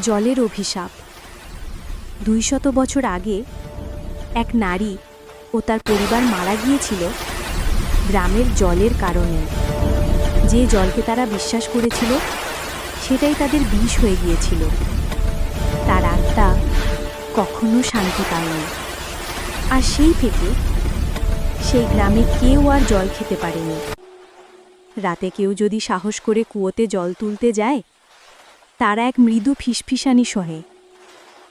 জলের অভিশাপ। দুই শত বছর আগে এক নারী ও তার পরিবার মারা গিয়েছিল গ্রামের জলের কারণে। যে জলকে তারা বিশ্বাস করেছিল, সেটাই তাদের বিষ হয়ে গিয়েছিল। তার আত্মা কখনো শান্তি পায়নি। আর সেই থেকে সেই গ্রামে কেউ আর জল খেতে পারেনি। রাতে কেউ যদি সাহস করে কুয়োতে জল তুলতে যায় তারা এক মৃদু ফিসফিসানি সহে,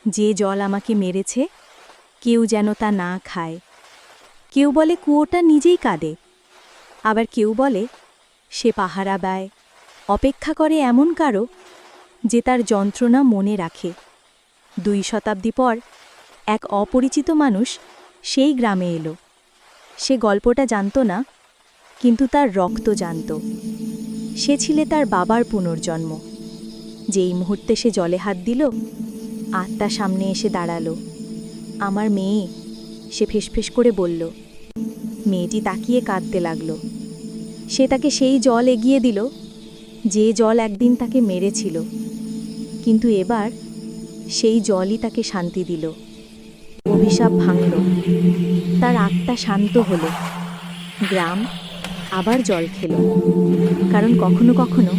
যে জল আমাকে মেরেছে, কেউ যেন তা না খায়। কেউ বলে কুয়োটা নিজেই কাঁদে, আবার কেউ বলে সে পাহারা দেয় অপেক্ষা করে এমন কারও যে তার যন্ত্রণা মনে রাখে। দুই শতাব্দী পর এক অপরিচিত মানুষ সেই গ্রামে এলো। সে গল্পটা জানতো না, কিন্তু তার রক্ত জানত। সে ছিলে তার বাবার পুনর্জন্ম। যেই মুহূর্তে সে জলে হাত দিল, আত্মা সামনে এসে দাঁড়াল। আমার মেয়ে, সে ফেসফেস করে বলল, মেয়েটি তাকিয়ে কাঁদতে লাগল। সে তাকে সেই জল এগিয়ে দিল, যে জল একদিন তাকে মেরেছিল। কিন্তু এবার সেই জলই তাকে শান্তি দিল। অভিশাপ ভাঙল। তার আত্মা শান্ত হলো। গ্রাম আবার জল খেল। কারণ কখনো কখনো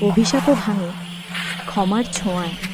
অভিশাপও ভাঙে। ক্ষমার ছোঁয়ায়।